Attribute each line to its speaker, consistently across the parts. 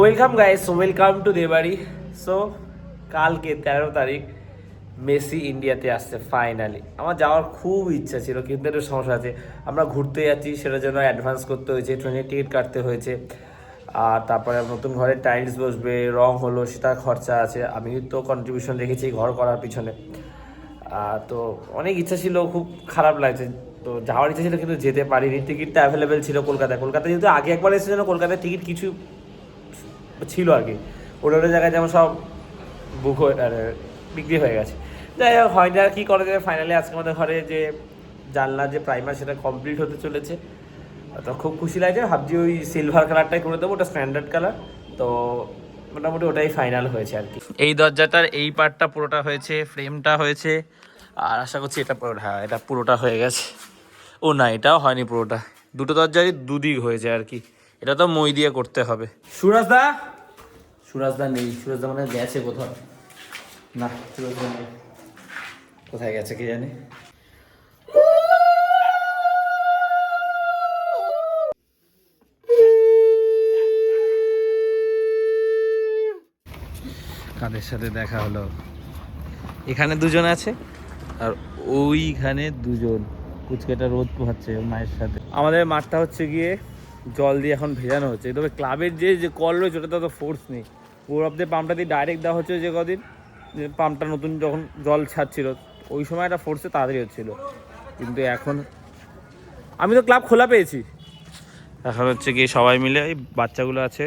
Speaker 1: Welcome guys welcome to Debari so কালকে তেরো তারিখ, মেসি ইন্ডিয়াতে আসছে ফাইনালি আমার যাওয়ার খুব ইচ্ছা ছিল, কিন্তু একটু সমস্যা আছে। আমরা ঘুরতে যাচ্ছি, সেটার জন্য অ্যাডভান্স করতে হয়েছে ট্রেনের টিকিট কাটতে হয়েছে। আর তারপরে নতুন ঘরে টাইলস বসবে, রং হলো, সেটা খরচা আছে। আমি তো কন্ট্রিবিউশন রেখেছি ঘর করার পিছনে। তো অনেক ইচ্ছা ছিল, খুব খারাপ লাগছে। তো যাওয়ার ইচ্ছা ছিল, কিন্তু যেতে পারিনি। টিকিটটা অ্যাভেলেবেল ছিল কলকাতায়। কলকাতায় যেহেতু আগে একবার এসেছিল কলকাতায় টিকিট কিছু ছিল আর কি। ওটা ওটা জায়গায় যেমন সব বুক হয়ে আর বিক্রি হয়ে গেছে। যাই হোক হয়নি আর কী করা যাবে ফাইনালি আজকে আমাদের ঘরে যে জানলা যে প্রাইমার সেটা কমপ্লিট হতে চলেছে। তো খুব খুশি লাগছে। ভাবছি ওই সিলভার কালারটাই করে দেবো ওটা স্ট্যান্ডার্ড কালার তো মোটামুটি ওটাই ফাইনাল হয়েছে আর কি। এই দরজাটার এই পার্টটা পুরোটা হয়েছে ফ্রেমটা হয়েছে। আর আশা করছি এটা হ্যাঁ এটা পুরোটা হয়ে গেছে। ও না এটাও হয়নি পুরোটা। দুটো দরজারই দুদিক হয়েছে আর কি। এটা তো মই দিয়ে করতে হবে। সুরাজদা সুরাজদা নেই, সুরাজদা মানে গেছে কোথাও? না, সুরাজদা নেই। কোথায় গেছে কে জানে? কাদের সাথে দেখা হলো? এখানে দুজন আছে, আর ওইখানে দুজন। কুচকেটা রোদ পোহাচ্ছে মায়ের সাথে। আমাদের মাঠটা হচ্ছে গিয়ে জল দিয়ে এখন ভেজানো হচ্ছে। তবে ক্লাবের যে যে কল রয়েছে ওটা তো ফোর্স নেই। গৌরবদের পাম্পটা দিয়ে ডাইরেক্ট দেওয়া হচ্ছে যে কদিন পাম্পটা নতুন যখন জল ছাড়ছিল, ওই সময় একটা ফোর্সে তাড়াতাড়ি হচ্ছিল। কিন্তু এখন আমি তো ক্লাব খোলা পেয়েছি। এখন হচ্ছে গিয়ে সবাই মিলে এই বাচ্চাগুলো আছে,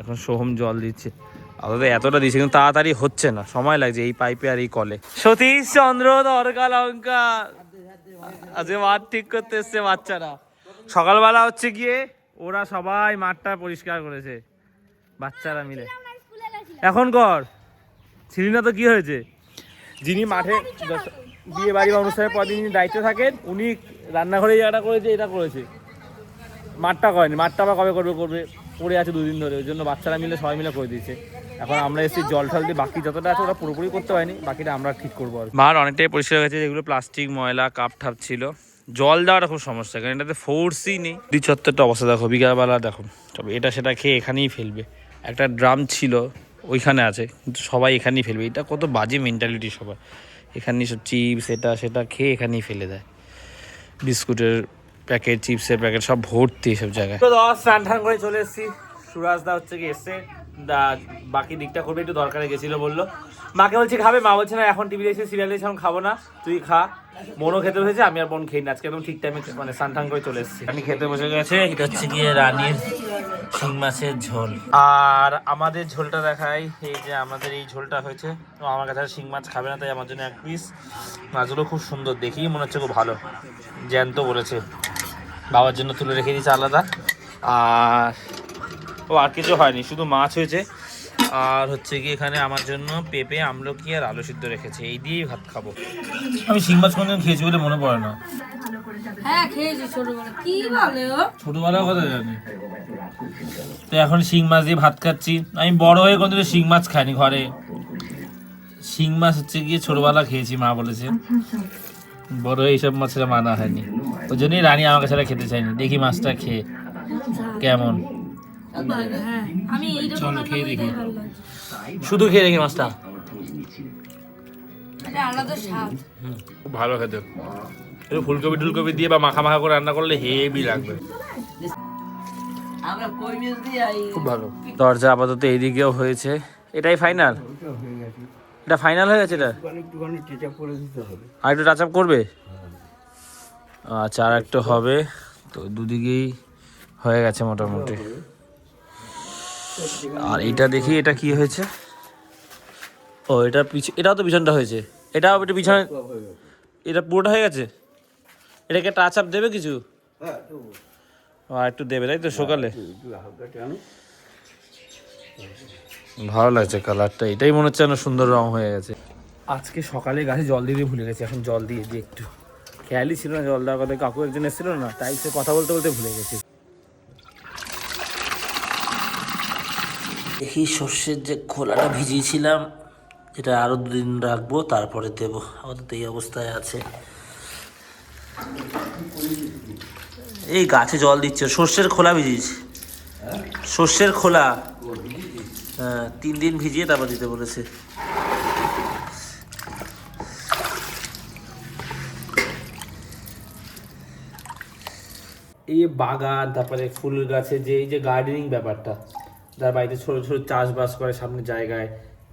Speaker 1: এখন সোহম জল দিচ্ছে। আপাতত এতটা দিচ্ছে, কিন্তু তাড়াতাড়ি হচ্ছে না, সময় লাগছে এই পাইপে আর এই কলে সতীশ চন্দ্র দরকা লঙ্কা, আজকে মাঠ ঠিক করতে এসছে বাচ্চারা। সকালবেলা হচ্ছে গিয়ে ওরা সবাই মাঠটা পরিষ্কার করেছে, বাচ্চারা মিলে। এখন কর। ছিলি না তো কি হয়েছে? যিনি মাঠে বিয়ে বাড়ি বা অনুষ্ঠানের পর যিনি দায়িত্বে থাকেন উনি রান্নাঘরে জায়গাটা করেছে এটা করেছে। মাঠটা করেনি। মাঠটা আবার কবে করবে করবে পড়ে আছে দুদিন ধরে। ওই জন্য বাচ্চারা মিলে সবাই মিলে করে দিয়েছে। এখন আমরা এসে জল ঠল দিয়ে বাকি যতটা আছে ওরা পুরোপুরি করতে পারিনি বাকিটা আমরা ঠিক করব আর মাঠ অনেকটাই পরিষ্কার হয়ে গেছে যেগুলো প্লাস্টিক ময়লা কাপ ঠাপ ছিল। জল দেওয়াটা খুব সমস্যা কারণ এটাতে ফোর্সই নেই। দুই চত্বরটা অবস্থা দেখো বিকালবেলা দেখো। তবে এটা সেটা খেয়ে এখানেই ফেলবে। একটা ড্রাম ছিল ওইখানে আছে। কিন্তু সবাই এখানেই ফেলবে। এটা কত বাজে মেন্টালিটি সবাই এখানে সব চিপস এটা, সেটা খেয়ে এখানেই ফেলে দেয়। বিস্কুটের প্যাকেট চিপসের প্যাকেট সব ভর্তি সব জায়গায়। করে চলে এসেছি। সুরাজ দা হচ্ছে কি এসছে। দা বাকি দিকটা করবে একটু দরকারে গেছিল বলল। মাকে বলছি খাবে? মা বলছে না এখন টিভি দেখছি সিরিয়াল এখন খাব না। তুই খা। বোনও খেতে বসেছে আমি আর বোন খেয়ে না। আজকে একদম ঠিক টাইমে মানে স্নান টান করে চলে এসেছি। আমি খেতে বসে গেছে এটা হচ্ছে গিয়ে রানীর শিং মাছের ঝোল। আর আমাদের ঝোলটা দেখাই এই যে আমাদের এই ঝোলটা হয়েছে। তো আমার কাছে আর শিং মাছ খাবে না তাই আমার জন্য এক পিস মাছগুলো খুব সুন্দর দেখি মনে হচ্ছে খুব ভালো। জ্যান্ত বলেছে বাবার জন্য তুলে রেখে দিয়েছে আলাদা। আর ও আর কিছু হয়নি শুধু মাছ হয়েছে। আর হচ্ছে কি এখানে আমার জন্য পেঁপে আমলকি আর আলু সিদ্ধ রেখেছে। এই দিয়েই ভাত খাব। আমি শিং মাছ কোনদিন খেয়েছি বলে মনে পড়ে না।
Speaker 2: হ্যাঁ খেয়েছি ছোটবেলা কি বলে ও?
Speaker 1: ছোটবেলার কথা জানি। তো এখন শিং মাছ দিয়ে ভাত খাচ্ছি। আমি বড় হয়ে কোনদিন শিং মাছ খাইনি ঘরে। শিং মাছ হচ্ছে গিয়ে ছোটবেলা খেয়েছি মা বলেছে। বড় হয়ে এইসব মাছের মানা হয়নি। ওই জন্যই রানী আর খেতে চাইনি দেখি মাছটা খেয়ে কেমন।
Speaker 2: আমি
Speaker 1: চলো, খেয়ে দেখি। শুধু খেয়ে দেখি মাছটা।
Speaker 2: এটা আলাদা স্বাদ।
Speaker 1: খুব ভালো খেতে। একটু ফুলকপি টুলকপি দিয়ে বা মাখা মাখা করে রান্না করলে হেভি লাগবে। খুব ভালো। দরজা আপাতত এইদিকেও হয়েছে। এটাই ফাইনাল এটা ফাইনাল হয়ে গেছে এটা? আর একটু টাচ আপ করবে? আচ্ছা আর একটু হবে। তো দুদিকেই হয়ে গেছে মোটামুটি। আর এটা দেখি, এটা কি হয়েছে? ও, এটা পিছনে এটাও তো পিছনটা হয়েছে। এটাও একটু পিছনে এটা পুরোটা হয়ে গেছে? এটাকে টাচ আপ দেবে কিছু? আর একটু দেবে, তাই তো সকালে ভালো লাগছে কালারটা এটাই মনে হচ্ছে সুন্দর রং হয়ে গেছে। আজকে সকালে গাছে জল দিতে ভুলে গেছি, এখন জল দিয়ে দিই একটু। খেয়ালই ছিল না জল দেওয়ার কথা, কাকু একজন এসেছিল না, তাই সে কথা বলতে বলতে ভুলে গেছি।
Speaker 3: দেখি সর্ষের যে খোলাটা ভিজিয়েছিলাম, এটা আরও দুদিন রাখব, তারপরে দেব। আপাতত এই অবস্থায় আছে। এই গাছে জল দিচ্ছে, সর্ষের খোলা ভিজিয়েছি। সর্ষের খোলা। হ্যাঁ তিন দিন ভিজিয়ে তারপর দিতে বলেছে।
Speaker 1: এই বাগান, তারপরে ফুল গাছে, যে এই যে গার্ডেনিং ব্যাপারটা। যার বাড়িতে ছোট ছোট চাষবাস করে সামনে জায়গায়,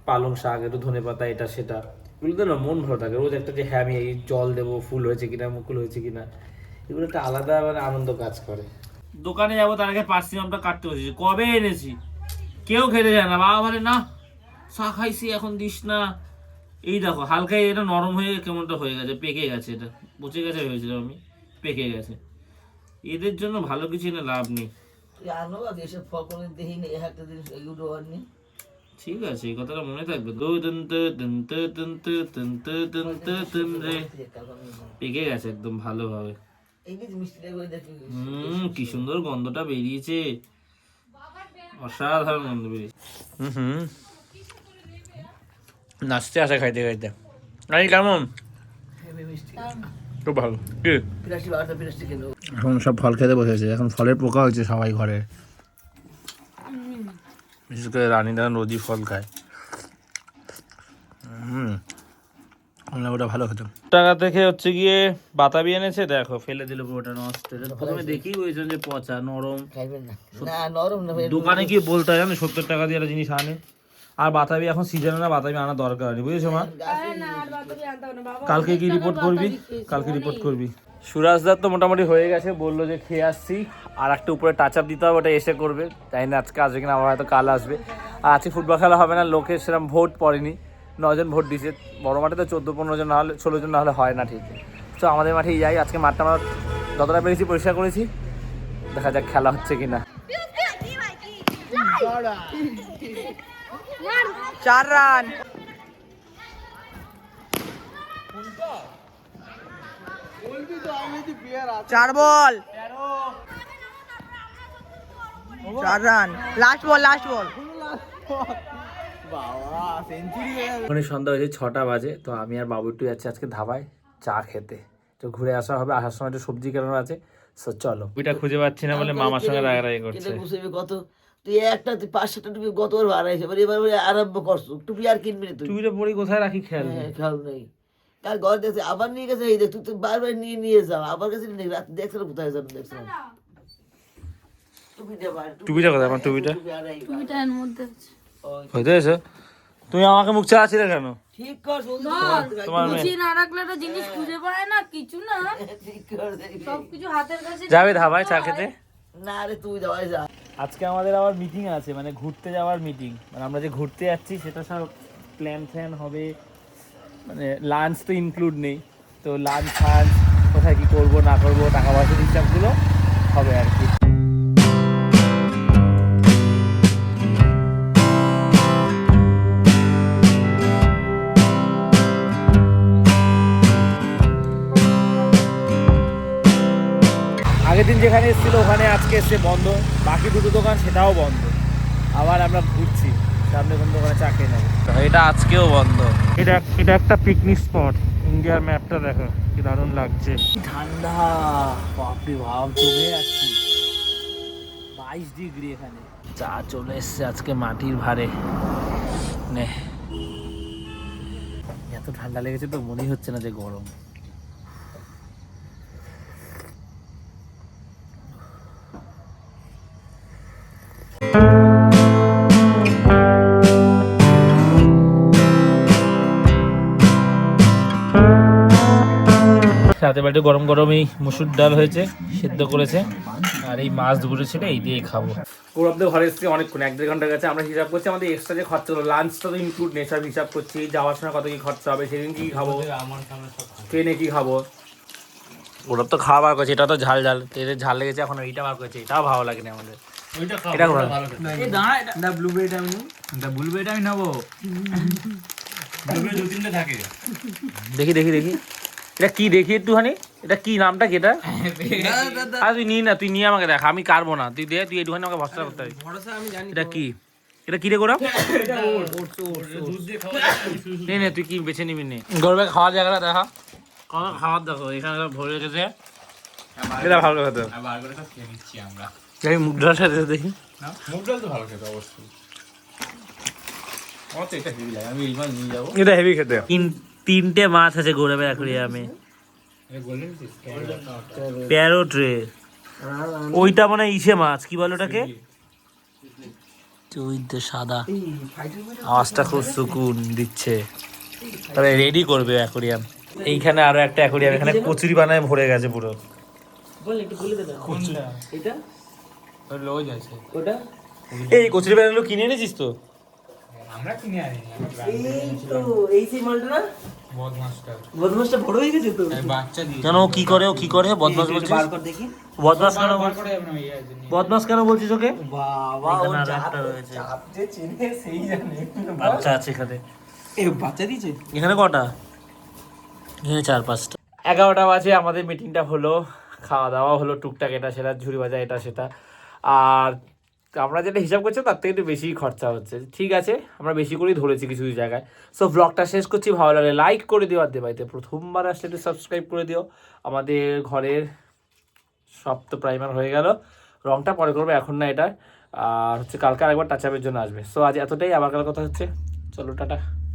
Speaker 1: পালং শাক একটু ধনে পাতা, এটা সেটা। এগুলোতে না মন ভালো থাকে। রোজ একটা যে হ্যাঁ আমি এই জল দেবো, ফুল হয়েছে কিনা, মুকুল হয়েছে কিনা? এগুলো একটা আলাদা মানে আনন্দ কাজ করে। দোকানে যাব, তার আগে পার্সিমামটা কাটতে বসেছি। কবে এনেছি? কেউ খেতে যায় না। বাবা বলে, না, চা খাইছি, এখন দিস না। এই দেখো হালকা এটা নরম হয়ে কেমনটা হয়ে গেছে, পেকে গেছে এটা। পচে গেছে ভেবেছিলাম আমি, পেকে গেছে। এদের জন্য ভালো কিছু না লাভ নেই।
Speaker 4: আনো আগে এসব দেখিনি এক একটা জিনিস এগুলো আনি
Speaker 1: ঠিক আছে এই কথাটা মনে থাকবে। গো দন্ত দন্ত দন্ত দন্ত দন্ত রে। পেকে গেছে একদম ভালোভাবে। হুম কি সুন্দর গন্ধটা বেরিয়েছে। অসাধারণ গন্ধ বেরিয়েছে। হুম হুম। নাচতে আসে খাইতে খাইতে। আরে কেমন? খুব ভালো। কি? এখন সব ফল খেতে বসেছে এখন ফলের পোকা হয়েছে সবাই ঘরে। বিশেষ করে রানীরা রোজই ফল খায়। হুম। ওটা ভালো খেতাম। টাকা থেকে হচ্ছে গিয়ে বাতাবি এনেছে দেখো ফেলে দিল পুরোটা নষ্ট। এটা প্রথমে যে পচা নরম।
Speaker 4: না। না নরম না
Speaker 1: দোকানে কি বলতে হয় জানো সত্তর টাকা দিয়ে একটা জিনিস আনে। আর বাতাবি এখন সিজনে না বাতাবি আনা দরকার নেই বুঝেছ মা? কালকে কি রিপোর্ট করবি? কালকে রিপোর্ট করবি। সুরাজদার তো মোটামুটি হয়ে গেছে, বলল যে খেয়ে আসছি। আর একটা উপরে টাচ আপ দিতে হবে, ওটা এসে করবে। তাই না, আজকে আসবে কিনা আবার হয়তো কাল আসবে। আর আজকে ফুটবল খেলা হবে না লোকের সেরকম ভোট পড়েনি। নজন ভোট দিছে বড় মাঠে তো চোদ্দ, পনেরো জন না হলে ষোলো জন না হলে হয় না ঠিক। তো আমাদের মাঠেই যাই, আজকে মাঠটা আমরা যতটা পেরেছি পরিষ্কার করেছি। দেখা যাক খেলা হচ্ছে কিনা।
Speaker 5: চার রান। চার বল। চার run. Last ball last ball
Speaker 1: ওখানে সন্ধ্যা হয়েছে ছটা বাজে তো আমি আর বাবু একটু যাচ্ছি আজকে ধাবায় চা খেতে। তো ঘুরে আসা হবে আসার সময় একটু সবজি কেনার আছে সো চলো। ওইটা খুঁজে পাচ্ছি না বলে মামার সঙ্গে রাগারাগি করছে।
Speaker 4: কত। তুই একটা তুই পাঁচ সাতটা টুপি গতবার বাড়াইছে এবার এবার আরম্ভ করছ। টুপি আর কিনবি না তুই।
Speaker 1: টুপিটা পরে কোথায় রাখি খেয়াল নেই।
Speaker 4: হ্যাঁ খেয়াল নেই। কাল ঘর দেখছে আবার নিয়ে গেছে এই দেখ তুই তো বারবার নিয়ে নিয়ে যাও আবার কাছে নিয়ে রাত দেখছ না কোথায় যাব দেখছ না। টুপিটা
Speaker 1: কোথায়? আমার টুপিটা?
Speaker 4: টুপি আর এই
Speaker 2: টুপিটা এর মধ্যে আছে।
Speaker 1: হইতে এসো। তুমি আমাকে মুখ চালাচ্ছিলে কেন?
Speaker 4: ঠিক কর
Speaker 1: তোমার মেয়ে।
Speaker 2: না রাখলে একটা জিনিস খুঁজে পায় না কিছু না।
Speaker 4: ঠিক কর
Speaker 2: হাতের কাছে
Speaker 1: যাবে ধাবায় চা খেতে?
Speaker 4: না রে তুই যাওয়াই যা।
Speaker 1: আজকে আমাদের আবার মিটিং আছে মানে ঘুরতে যাওয়ার মিটিং মানে আমরা যে ঘুরতে যাচ্ছি সেটা সব প্ল্যান ফ্যান হবে। মানে লাঞ্চ তো ইনক্লুড নেই। তো লাঞ্চ ফাঞ্চ কোথায় কী করব, না করব টাকা পয়সার হিসাবগুলো হবে আর কি। আগের দিন যেখানে এসেছিল, ওখানে আজকে এসে বন্ধ। বাকি দুটো দোকান সেটাও বন্ধ। আবার আমরা ঘুরছি। সামনে কোন দোকানে চা খেয়ে নেব এটা আজকেও বন্ধ। এটা এটা একটা পিকনিক স্পট ইন্ডিয়ার ম্যাপটা দেখো কি দারুণ লাগছে। ঠান্ডা বাপরে ভাব জমে যাচ্ছি। বাইশ ডিগ্রি এখানে। চা চলে এসছে আজকে মাটির ভারে। নে। এত ঠান্ডা লেগেছে তো মনেই হচ্ছে না যে গরম। সাথে বাড়িতে গরম গরম এই মুসুর ডাল হয়েছে সেদ্ধ করেছে। আর এই মাছ দুপুরে ছিল এই দিয়ে খাব। গৌরবদের ঘরে এসেছি অনেকক্ষণ এক দেড় ঘণ্টা গেছে আমরা হিসাব করছি আমাদের এক্সট্রা যে খরচা হলো লাঞ্চটা তো ইনক্লুড নেই সব হিসাব করছি যাওয়ার সময় কত কি খরচা হবে সেদিন কি খাব ট্রেনে কি খাব? ওরা তো খাওয়া বার করছে এটা তো ঝাল ঝাল এদের ঝাল লেগেছে এখন এইটা বার করছে এটাও ভালো লাগে। না আমাদের এটা ভালো দেখি দেখি দেখি। এটা কি দেখি একটুখানি? এটা কি নামটা কি এটা? আর তুই নিয়ে না তুই নিয়ে আমাকে দেখ আমি কারবো না। তুই দে তুই একটুখানি আমাকে ভরসা করতে হবে এটা কি? এটা কি রে গোরা? নে নে তুই কি বেছে নিবি নে। গরবে খাওয়ার জায়গাটা দেখা। কত খাওয়ার দেখো এখানে সব ভরে রেখেছে। এটা ভালো খেতে। দেখি মুখ ঢাল সাথে দেখি। এটা হেভি খেতে।
Speaker 3: তিন- তিনটে মাছ আছে ঘোরাবে অ্যাকোরিয়ামে প্যারোট রে। ওইটা মানে ইসে মাছ কি বলো ওটাকে? ওই তো সাদা।
Speaker 1: আওয়াজটা খুব সুকুন দিচ্ছে। তবে রেডি করবে অ্যাকোরিয়াম। এইখানে আরও একটা অ্যাকোরিয়াম এখানে কচুরি বানায় ভরে গেছে পুরো। এই কচুরি বানালো কিনে এনেছিস তো?
Speaker 3: কেন ও কি করে ও কি করে? বদমাস বলছিস? বদমাস কেন বদমাস কেন বলছিস ওকে? এখানে আরও একটা রয়েছে। বাচ্চা আছে এখানে। এখানে কটা? এখানে চার পাঁচটা।
Speaker 1: এগারোটা বাজে আমাদের মিটিংটা হলো। খাওয়া দাওয়া হলো টুকটাক এটা সেটা ঝুড়ি ভাজা এটা সেটা। আর আমরা যেটা হিসাব করছি তার থেকে একটু বেশি খরচা হচ্ছে। ঠিক আছে, আমরা বেশি করেই ধরেছি কিছু কিছু জায়গায়। সো ব্লগটা শেষ করছি। ভালো লাগে লাইক করে দিও আর বাড়িতে প্রথমবার আসলে একটু সাবস্ক্রাইব করে দিও। আমাদের ঘরের সব তো প্রাইমার হয়ে গেল। রংটা পরে করবে এখন না এটা। আর হচ্ছে কালকে আরেকবার টাচ আপের জন্য আসবে। সো আজ এতটাই। আবার কাল কথা হচ্ছে। চলো, টাটা।